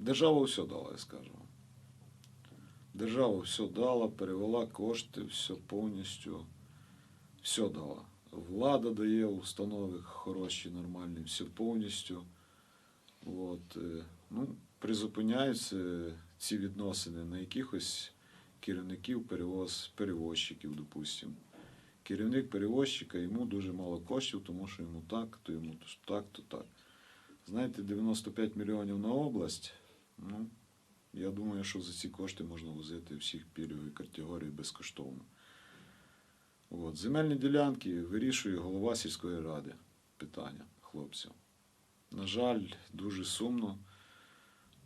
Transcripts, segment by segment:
Держава все дала, я скажу. Держава все дала, перевела кошти, все повністю, все дала. Влада дає установи хороші, нормальні, все повністю. От, е, ну, призупиняються ці відносини на якихось керівників перевоз, перевозчиків, допустимо. Керівник перевозчика йому дуже мало коштів, тому що йому так, то йому так, то так. Знаєте, 95 мільйонів на область. Ну, я думаю, що за ці кошти можна возити всіх пільгових категорій безкоштовно. От. Земельні ділянки вирішує голова сільської ради питання хлопців. На жаль, дуже сумно.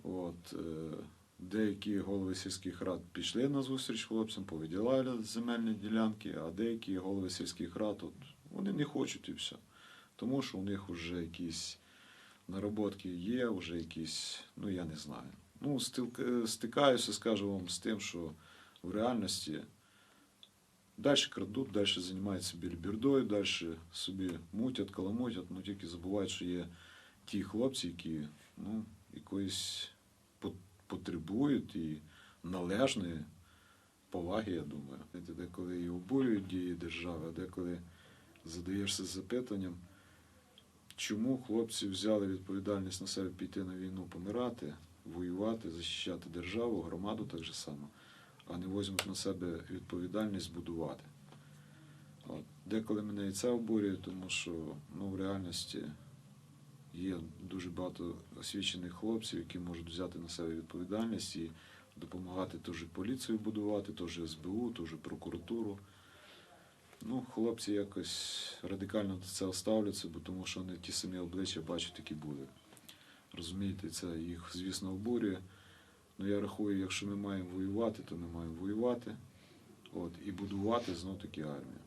От, е, деякі голови сільських рад пішли на зустріч хлопцям, повиділяли земельні ділянки, а деякі голови сільських рад от, вони не хочуть і все. Тому що у них вже якісь нароботки є, вже якісь, ну я не знаю. Ну, стил- стикаюся, скажу вам, з тим, що в реальності далі крадуть, далі займаються більбірдою, далі собі мутять, каламутять, ну тільки забувають, що є ті хлопці, які ну, якоїсь потребують і належної поваги, я думаю. Деколи і обурюють дії держави, а деколи задаєшся запитанням, чому хлопці взяли відповідальність на себе піти на війну, помирати, воювати, захищати державу, громаду так же само, а не візьмуть на себе відповідальність будувати. От. Деколи мене і це обурює, тому що ну, в реальності є дуже багато освічених хлопців, які можуть взяти на себе відповідальність і допомагати теж поліцію будувати, теж СБУ, теж прокуратуру. Ну, хлопці якось радикально до цього ставляться, бо тому що вони ті самі обличчя бачать, які були. Розумієте, це їх, звісно, обурює. Ну я рахую, якщо ми маємо воювати, то ми маємо воювати от, і будувати знов таки армію.